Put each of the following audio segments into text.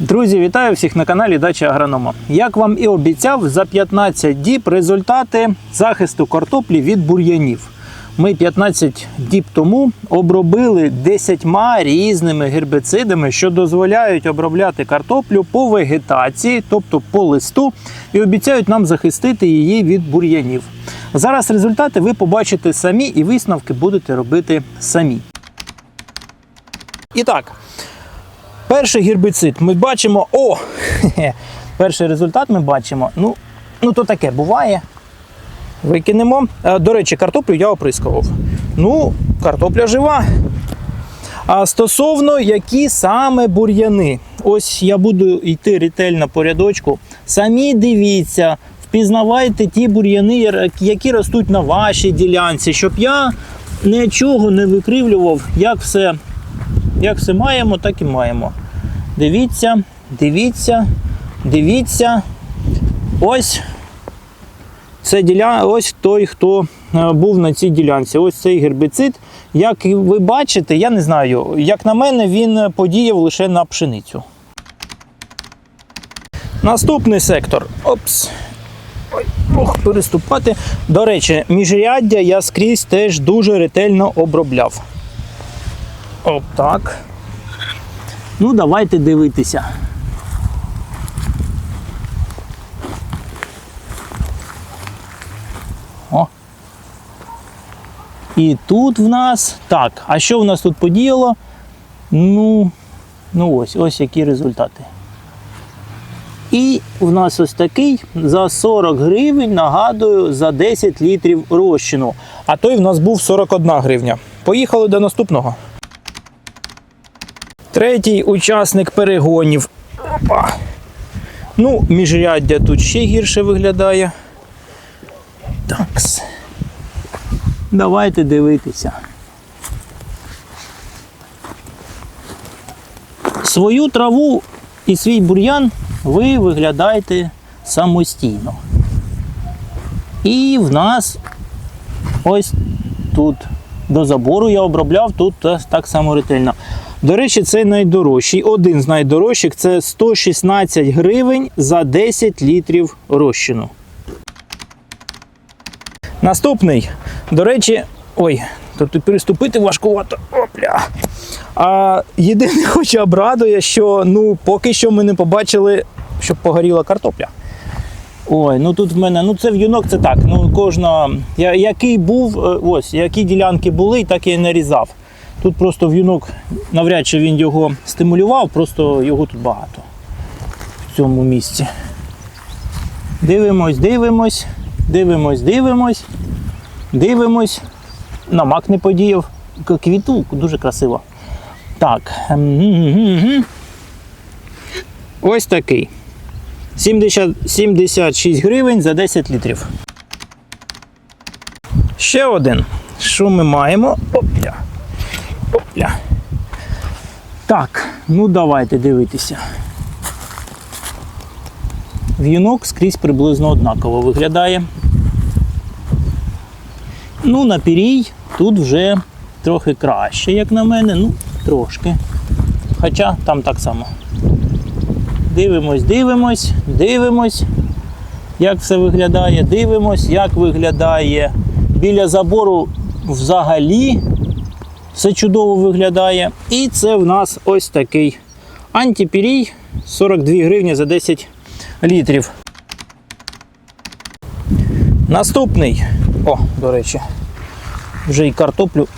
Друзі, вітаю всіх на каналі Дача Агронома. Як вам і обіцяв, за 15 діб результати захисту картоплі від бур'янів. Ми 15 діб тому обробили 10 різними гербіцидами, що дозволяють обробляти картоплю по вегетації, тобто по листу, і обіцяють нам захистити її від бур'янів. Зараз результати ви побачите самі і висновки будете робити самі. І так, Перший гербіцид ми бачимо. О! Перший результат ми бачимо. Ну, ну то таке буває. Викинемо. Е, До речі, картоплю я оприскував. Ну, картопля жива. А стосовно які саме бур'яни. Ось я буду йти ретельно по рядочку. Самі дивіться, впізнавайте ті бур'яни, які ростуть на вашій ділянці, щоб я нічого не викривлював, як все як все маємо, так і маємо. Дивіться, дивіться, дивіться. Ось це діля... ось той, хто е, був на цій ділянці. Ось цей гербіцид. Як ви бачите, я не знаю, як на мене, він подіяв лише на пшеницю. Наступний сектор. Опс. Ой, ох, переступати. До речі, міжряддя я скрізь теж дуже ретельно обробляв. Оп, так. Ну, давайте дивитися. О. І тут в нас. Так, а що в нас тут подіяло? Ну, ну ось, ось які результати. І в нас ось такий за 40 гривень, нагадую, за 10 літрів розчину. А той в нас був 41 гривня. Поїхали до наступного. Третій учасник перегонів. Опа. Ну, міжряддя тут ще гірше виглядає. Такс. Давайте дивитися. Свою траву і свій бур'ян ви виглядаєте самостійно. І в нас ось тут до забору я обробляв тут так само ретельно. До речі, це найдорожчий. Один з найдорожчих це 116 гривень за 10 літрів розчину. Наступний. До речі, ой, тут переступити важкувато. Опля. А єдине, хоча б радує, що ну, поки що ми не побачили, щоб погоріла картопля. Ой, ну тут в мене, ну це в'юнок, це так. Ну кожна, я, який був, е, ось, які ділянки були, так я і нарізав. Тут просто в'юнок, навряд чи він його стимулював, просто його тут багато в цьому місці. Дивимось, дивимось, дивимось, дивимось, дивимось. На мак не подіяв. Квіту дуже красиво. Так. Ось такий. 70, 76 гривень за 10 літрів. Ще один. Що ми маємо? Опля. Опля. Так, ну давайте дивитися. В'юнок скрізь приблизно однаково виглядає. Ну, на пірій тут вже трохи краще, як на мене, ну, трошки. Хоча там так само. Дивимось, дивимось, дивимось, як все виглядає, дивимось, як виглядає біля забору взагалі. Все чудово виглядає. І це в нас ось такий антипірій 42 гривні за 10 літрів. Наступний. О, до речі, вже і картоплю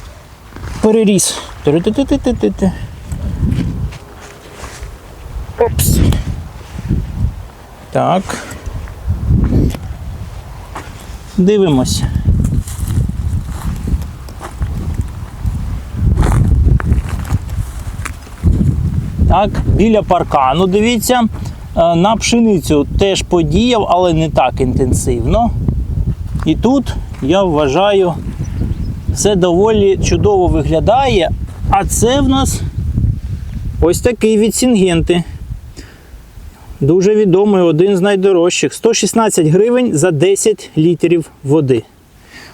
переріс. Опс. Так. Дивимось. Так, біля паркану, дивіться, Е, на пшеницю теж подіяв, але не так інтенсивно. І тут, я вважаю, все доволі чудово виглядає. А це в нас ось такий від Сінгенти. Дуже відомий, один з найдорожчих. 116 гривень за 10 літрів води.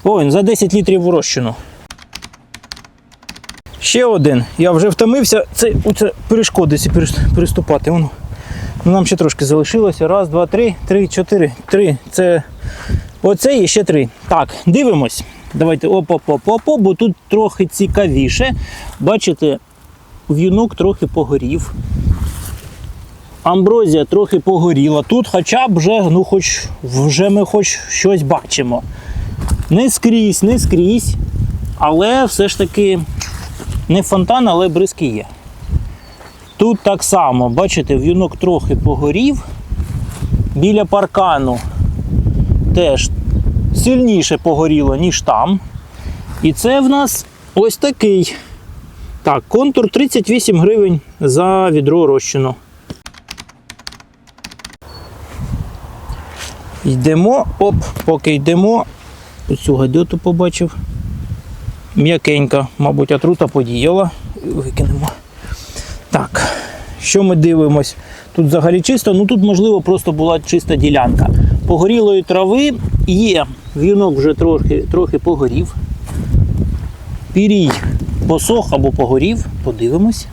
Ой, за 10 літрів розчину. Ще один. Я вже втомився. Це оце перешкоди переступати. Воно. Ну, Нам ще трошки залишилося. Раз, два, три, три, чотири, три. Це оце і ще три. Так, дивимось. Давайте оп оп оп оп оп бо тут трохи цікавіше. Бачите, в'юнок трохи погорів. Амброзія трохи погоріла. Тут хоча б вже, ну, хоч, вже ми хоч щось бачимо. Не скрізь, не скрізь. Але все ж таки не фонтан, але бризки є. Тут так само, бачите, в'юнок трохи погорів. Біля паркану теж сильніше погоріло, ніж там. І це в нас ось такий. Так, контур 38 гривень за відро розчину. Йдемо, оп, поки йдемо. Цю гадьоту побачив. М'якенька, мабуть, отрута подіяла. Викинемо. Так, що ми дивимось? Тут взагалі чисто, ну тут, можливо, просто була чиста ділянка. Погорілої трави є. В'юнок вже трохи, трохи погорів. Пірій посох або погорів. Подивимось.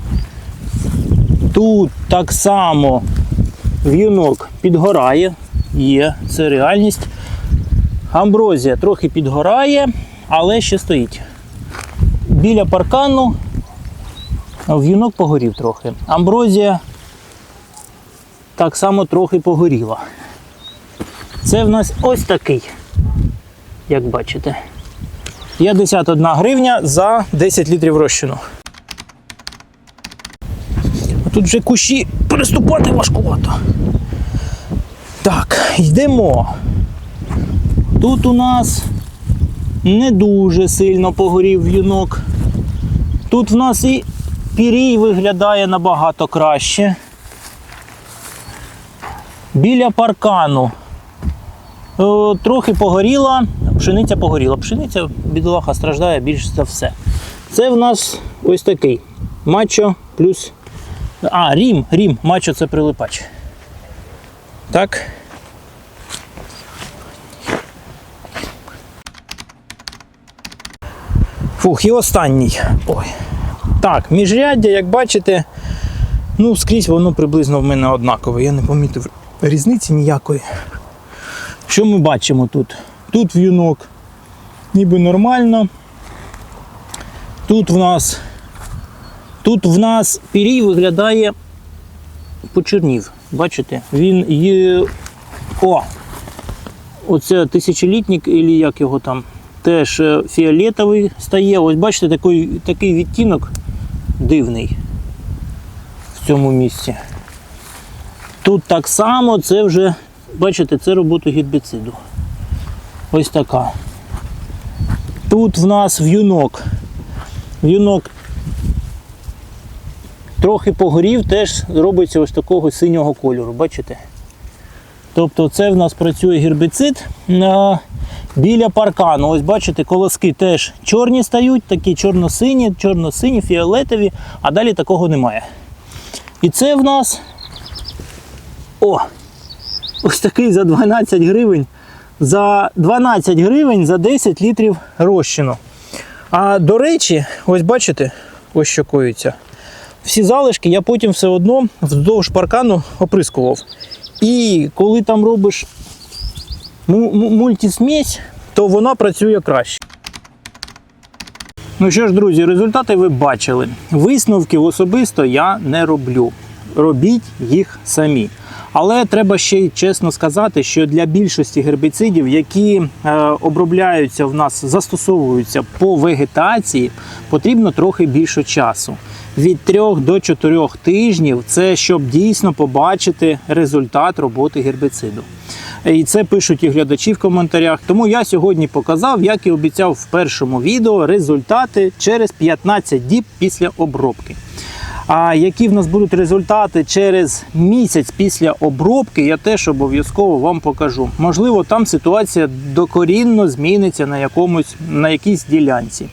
Тут так само в'юнок підгорає. Є, це реальність. Амброзія трохи підгорає, але ще стоїть. Біля паркану в'юнок погорів трохи. Амброзія так само трохи погоріла. Це в нас ось такий, як бачите. 51 гривня за 10 літрів розчину. Тут вже кущі переступати важкувато. Так, йдемо. Тут у нас не дуже сильно погорів в'юнок. Тут в нас і пірій виглядає набагато краще. Біля паркану е, трохи погоріла, пшениця погоріла. Пшениця бідолаха страждає більш за все. Це в нас ось такий мачо плюс. А, рім, рім, мачо це прилипач. Так. Фух, і останній. Ой. Так, міжряддя, як бачите, ну, скрізь воно приблизно в мене однакове. Я не помітив різниці ніякої. Що ми бачимо тут? Тут в'юнок ніби нормально. Тут в нас тут в нас пірій виглядає почернів. Бачите? Він є. О! Оце тисячолітник, або як його там, теж е, фіолетовий стає. Ось бачите, такий, такий відтінок дивний в цьому місці. Тут так само це вже, бачите, це робота гербіциду. Ось така. Тут в нас в'юнок. В'юнок трохи погорів, теж робиться ось такого синього кольору, бачите? Тобто це в нас працює гербіцид біля паркану. Ось бачите, колоски теж чорні стають, такі чорно-сині, чорно-сині, фіолетові, а далі такого немає. І це в нас о! Ось такий за 12 гривень. За 12 гривень за 10 літрів розчину. А до речі, ось бачите, ось що коїться. Всі залишки я потім все одно вздовж паркану оприскував. І коли там робиш му- му- мультисмесь, то вона працює краще. Ну що ж, друзі, результати ви бачили. Висновків особисто я не роблю. Робіть їх самі. Але треба ще й чесно сказати, що для більшості гербіцидів, які е, обробляються в нас, застосовуються по вегетації, потрібно трохи більше часу. Від 3 до 4 тижнів це щоб дійсно побачити результат роботи гербіциду. І це пишуть і глядачі в коментарях. Тому я сьогодні показав, як і обіцяв в першому відео, результати через 15 діб після обробки. А які в нас будуть результати через місяць після обробки, я теж обов'язково вам покажу. Можливо, там ситуація докорінно зміниться на якомусь на якійсь ділянці.